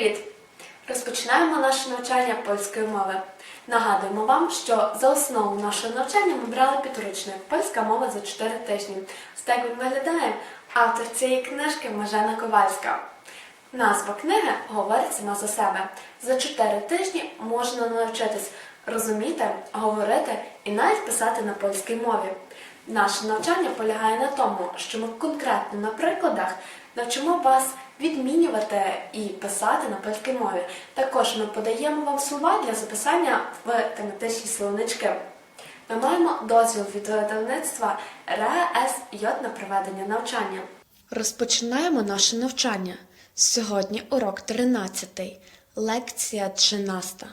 Привіт! Розпочинаємо наше навчання польської мови. Нагадуємо вам, що за основу нашого навчання ми брали підручник Польська мова за 4 тижні. Ось так він виглядає. Автор цієї книжки Мажена Ковальська. Назва книги говорить сама за себе. За 4 тижні можна навчитись розуміти, говорити і навіть писати на польській мові. Наше навчання полягає на тому, що ми конкретно на прикладах навчимо вас відмінювати і писати на польській мові. Також ми подаємо вам слова для записання в тематичні словнички. Ми маємо дозвіл від видавництва РЕСЙ на проведення навчання. Розпочинаємо наше навчання. Сьогодні урок 13, лекція 13.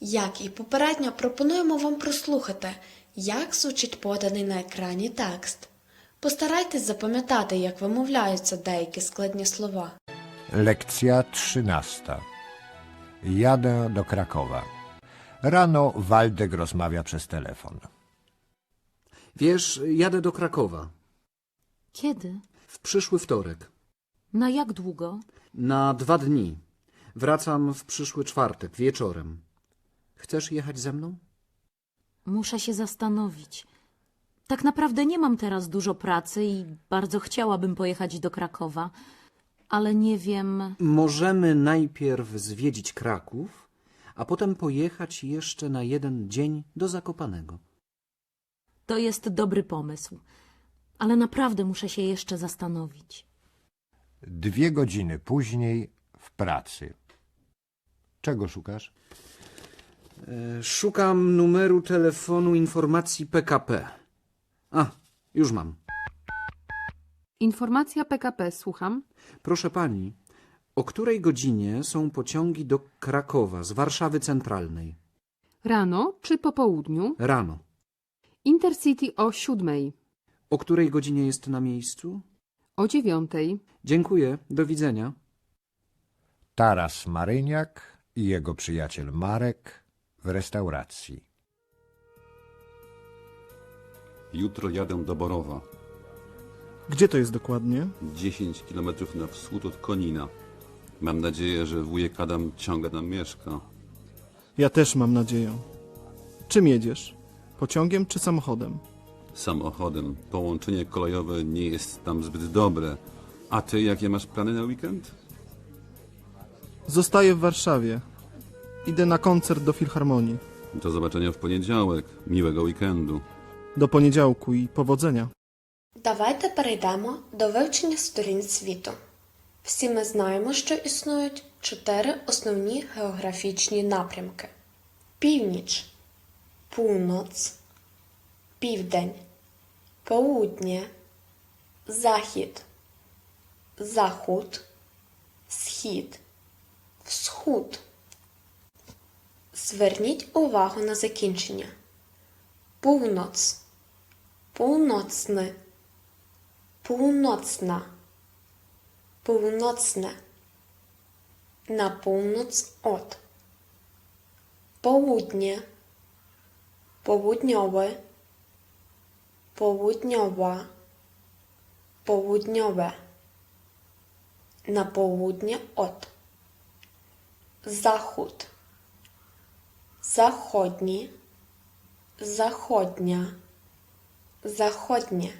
Як і попередньо, пропонуємо вам прослухати, як звучить поданий на екрані текст. Постарайтесь запам'ятати, як вимовляються деякі складні слова. Lekcja trzynasta. Jadę do Krakowa. Rano Waldek rozmawia przez telefon. Wiesz, jadę do Krakowa. Kiedy? W przyszły wtorek. Na jak długo? Na dwa dni. Wracam w przyszły czwartek, wieczorem. Chcesz jechać ze mną? Muszę się zastanowić. Tak naprawdę nie mam teraz dużo pracy i bardzo chciałabym pojechać do Krakowa, ale nie wiem. Możemy najpierw zwiedzić Kraków, a potem pojechać jeszcze na jeden dzień do Zakopanego. To jest dobry pomysł, ale naprawdę muszę się jeszcze zastanowić. Dwie godziny później w pracy. Czego szukasz? E, Szukam numeru telefonu informacji PKP. A, już mam. Informacja PKP, słucham. Proszę pani, o której godzinie są pociągi do Krakowa z Warszawy Centralnej? Rano czy po południu? Rano. Intercity o siódmej, O której godzinie jest na miejscu? o dziewiątej. Dziękuję, do widzenia. Taras Maryniak i jego przyjaciel Marek w restauracji. Jutro jadę do Borowa, Gdzie to jest dokładnie? 10 km na wschód od Konina. Mam nadzieję, że wujek Adam ciągle tam mieszka. Ja też mam nadzieję. Czym jedziesz? Pociągiem czy samochodem? Samochodem. Połączenie kolejowe nie jest tam zbyt dobre. A ty jakie masz plany na weekend? Zostaję w Warszawie. Idę na koncert do Filharmonii. Do zobaczenia w poniedziałek. Miłego weekendu. Do poniedziałku i powodzenia. Давайте перейдемо до вивчення сторін світу. Всі ми знаємо, що існують чотири основні географічні напрямки: північ, півноц, південь, поуднє, захід, захід, схід, всхуд. Зверніть увагу на закінчення. Півноц, півноцне. Północna. Północne. Na północ od. Południe. Południowy. Południowa. Południowe. Na południe od. Zachód. Zachodni. Zachodnia. Zachodnie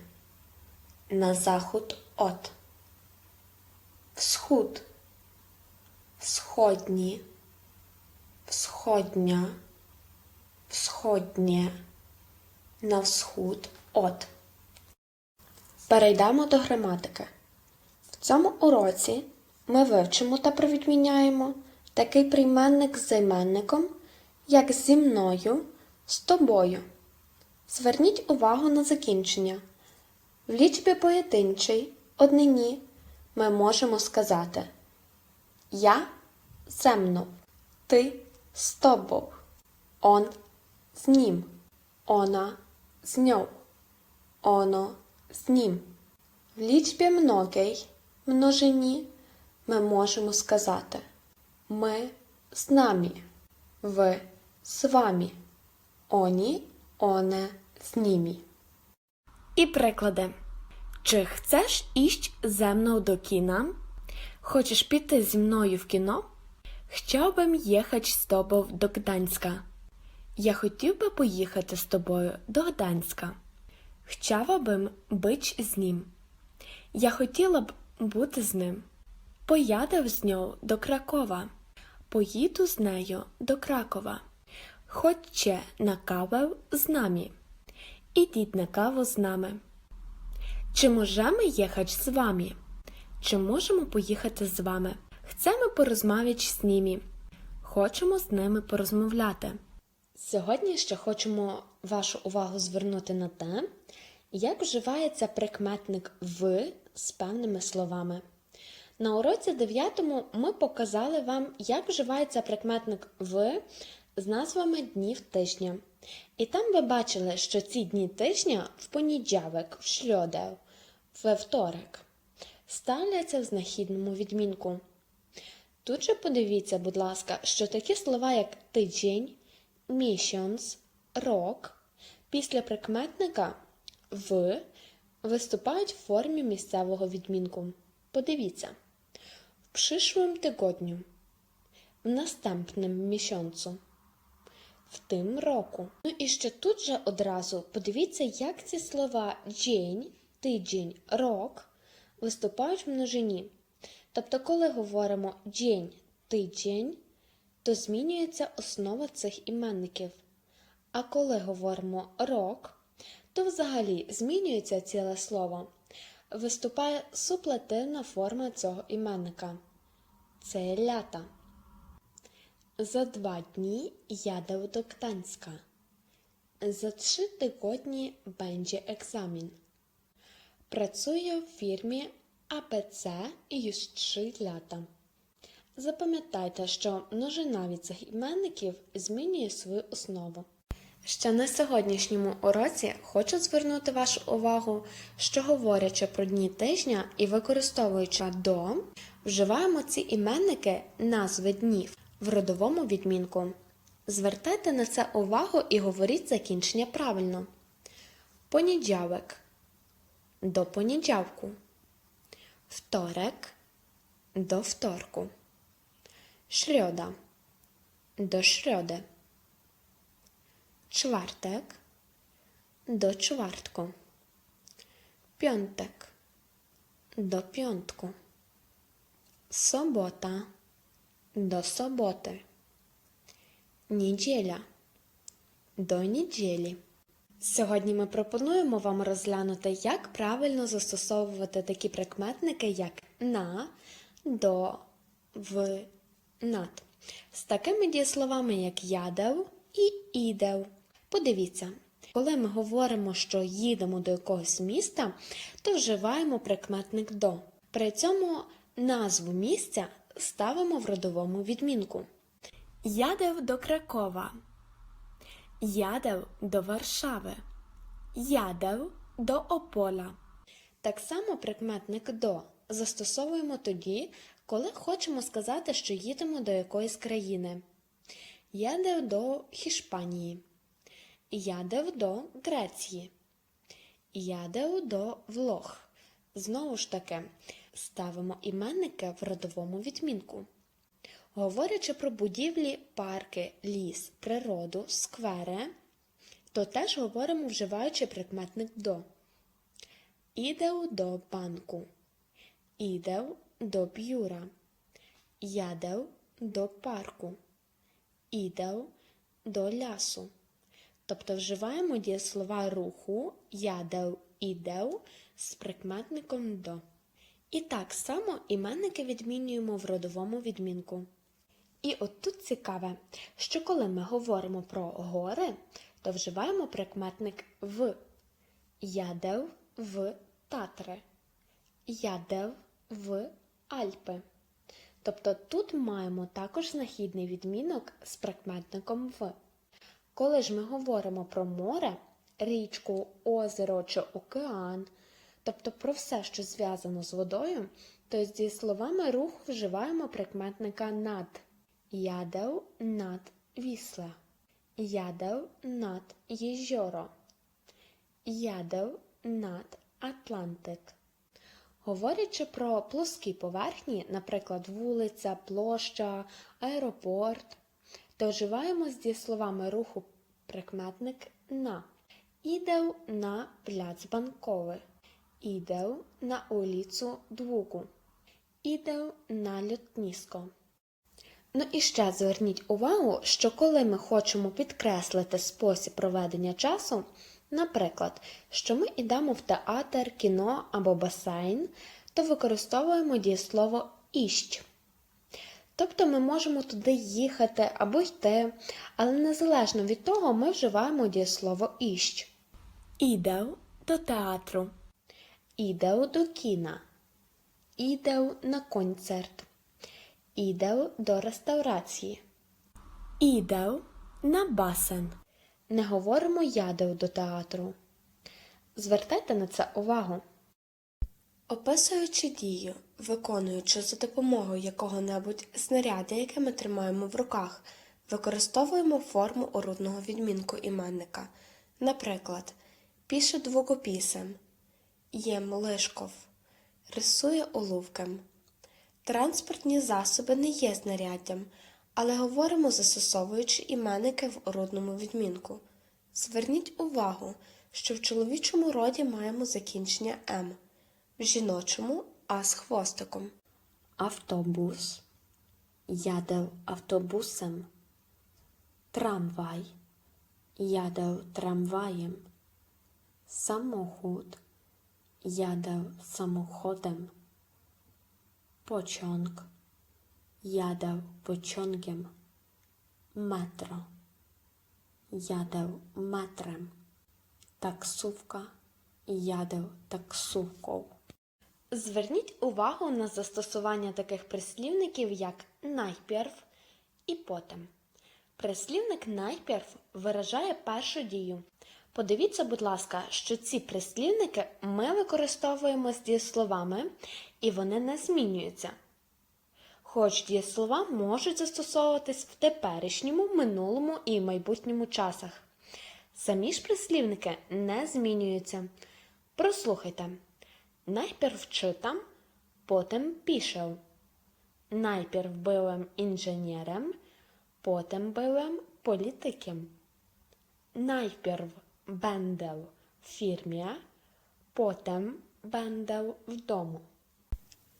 na zachód od. Wschód, wschodni, wschodnia, wschodnie, на wschód od. Перейдемо до граматики. В цьому уроці ми вивчимо та провідміняємо такий прийменник з займенником, як зі мною, з тобою. Зверніть увагу на закінчення. В лічбі поєдинчий однині ми можемо сказати Я mną, ти з тобою, он з ним, ona з nią, ono з ним. В лічбі многій множині ми можемо сказати Ми з нами, ви з вами, oni, one з ними. І приклади. Чи chcesz iść ze mną do kina? Хочеш піти зі мною в кіно? Chciałbym jechać з тобою до Гданська. Я хотів би поїхати з тобою до Гданська. Chciała bym być з ним. Я хотіла б бути з ним. Поїдав з нього до Кракова. Поїду з нею до Кракова. Chodźcie на каву з нами. Ідіть на каву з нами. Чи можемо їхати з вами? Чи можемо поїхати з вами? Chcemy порозмовляти з ними. Хочемо з ними порозмовляти. Сьогодні ще хочемо вашу увагу звернути на те, як вживається прикметник в з певними словами. На уроці 9 ми показали вам, як вживається прикметник в з назвами днів тижня. І там ви бачили, що ці дні тижня в понеділок, в шльоде, в вівторок ставляться в знахідному відмінку. Тут же подивіться, будь ласка, що такі слова, як тиждень, місяць, рок, після прикметника в виступають в формі місцевого відмінку. Подивіться. В przyszłym tygodniu, в наступному місяцю, в тим року. Ну і ще тут же одразу подивіться, як ці слова день, тиждень, рок виступають в множині. Тобто, коли говоримо день, тиждень, то змінюється основа цих іменників. А коли говоримо рок, то взагалі змінюється ціле слово. Виступає суплетивна форма цього іменника. Це лята. За два дні jadę do Gdańska. За trzy tygodnie będzie egzamin. Pracuję w firmie ABC już 3 лята. Запам'ятайте, що множина від цих іменників змінює свою основу. Ще на сьогоднішньому уроці хочу звернути вашу увагу, що говорячи про дні тижня і використовуючи до, вживаємо ці іменники назви днів в родовому відмінку. Звертайте на це увагу і говоріть закінчення правильно. Понеділок до понеділку. Второк до вторку. Шрьода до шрьоди. Czwartek do czwartku. Piątek do piątku. Sobota do soboty. Неділя до неділі. Сьогодні ми пропонуємо вам розглянути, як правильно застосовувати такі прикметники, як на, до, в, над. З такими дієсловами, як ядев і ідев. Подивіться, коли ми говоримо, що їдемо до якогось міста, то вживаємо прикметник до. При цьому назву місця ставимо в родовому відмінку. Ядев до Кракова. Ядев до Варшави. Ядев до Ополя. Так само прикметник до застосовуємо тоді, коли хочемо сказати, що їдемо до якоїсь країни. Ядев до Хішпанії. Ядев до Греції. Ядев до Влох. Знову ж таки, ставимо іменники в родовому відмінку. Говорячи про будівлі, парки, ліс, природу, сквери, то теж говоримо, вживаючи прикметник до. Ідев до банку. Ідев до б'юра. Ядев до парку. Ідев до лясу. Тобто вживаємо дієслова руху ядев, ідев з прикметником до. І так само іменники відмінюємо в родовому відмінку. І от тут цікаве, що коли ми говоримо про гори, то вживаємо прикметник в. Ядев в Татри. Ядев в Альпи. Тобто тут маємо також знахідний відмінок з прикметником в. Коли ж ми говоримо про море, річку, озеро чи океан, тобто про все, що зв'язано з водою, то з дієсловами руху вживаємо прикметника над. Ядев над Вісла. Ядев над Єжоро. Ядев над Атлантик. Говорячи про плоскі поверхні, наприклад, вулиця, площа, аеропорт, то вживаємо з дієсловами руху прикметник на. Idę na plac bankowy. Idę na ulicę Długу. Idę на льотнісько. Ну і ще зверніть увагу, що коли ми хочемо підкреслити спосіб проведення часу, наприклад, що ми йдемо в театр, кіно або басейн, то використовуємо дієслово іщ. Тобто ми можемо туди їхати або йти, але незалежно від того ми вживаємо дієслово іщ. Іде до театру. Іде до кіна. Іде на концерт. Іде до реставрації. Іде на басен. Не говоримо ядев до театру. Звертайте на це увагу. Описуючи дію, виконуючи за допомогою якого-небудь знаряддя, яке ми тримаємо в руках, використовуємо форму орудного відмінку іменника. Наприклад, пише двокопісем, єм лишков, рисує оловком. Транспортні засоби не є знаряддям, але говоримо застосовуючи іменники в орудному відмінку. Зверніть увагу, що в чоловічому роді маємо закінчення М, в жіночому А з хвостиком. Автобус. Jadę автобусem. Tramwaj. Jadę tramwajem. Samochód. Jadę samochodem. Pociąg. Jadę pociągiem. Metro. Jadę metrem. Taksówka. Jadę taksówką. Зверніть увагу на застосування таких прислівників, як найперв і потім. Прислівник найперв виражає першу дію. Подивіться, будь ласка, що ці прислівники ми використовуємо з дієсловами, і вони не змінюються. Хоч дієслова можуть застосовуватись в теперішньому, минулому і майбутньому часах. Самі ж прислівники не змінюються. Прослухайте. Najpierw czytam, potem piszę. Najpierw byłem inżynierem, potem byłem politykiem. Najpierw będę в фірмі, потім бендел вдому.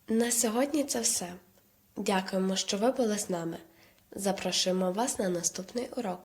На сьогодні це все. Дякуємо, що ви були з нами. Запрошуємо вас на наступний урок.